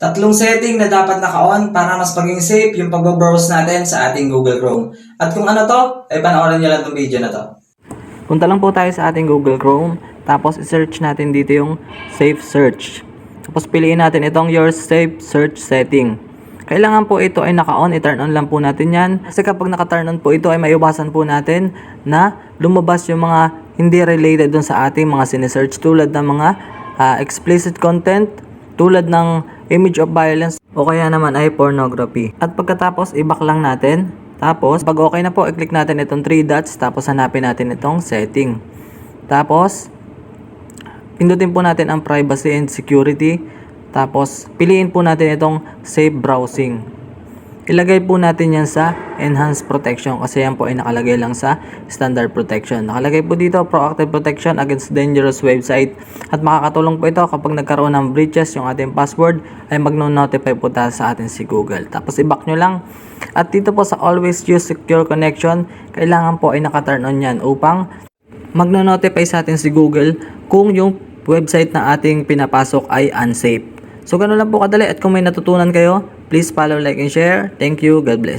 Tatlong setting na dapat naka-on para mas maging safe yung pag-browse natin sa ating Google Chrome. At kung ano to, ay panoorin nyo lang itong video na to. Punta lang po tayo sa ating Google Chrome. Tapos i-search natin dito yung Safe Search. Tapos piliin natin itong Your Safe Search Setting. Kailangan po ito ay naka-on. I-turn on lang po natin yan. Kasi kapag naka-turn on po ito ay maiwasan po natin na lumabas yung mga hindi related dun sa ating mga sinesearch tulad ng mga ah, explicit content, tulad ng image of violence o kaya naman ay pornography. At pagkatapos i-back lang natin. Tapos pag okay na po, i-click natin itong 3 dots tapos hanapin natin itong setting. Tapos pindutin po natin ang privacy and security. Tapos piliin po natin itong safe browsing. Ilagay po natin yan sa enhanced protection kasi yan po ay nakalagay lang sa standard protection. Nakalagay po dito proactive protection against dangerous website at makakatulong po ito kapag nagkaroon ng breaches yung ating password ay magno-notify po tayo sa atin si Google. Tapos i-back nyo lang. At dito po sa always use secure connection, kailangan po ay naka-turn on yan upang magno-notify sa atin si Google kung yung website na ating pinapasok ay unsafe. So, ganun lang po kadali. At kung may natutunan kayo, please follow, like, and share. Thank you. God bless.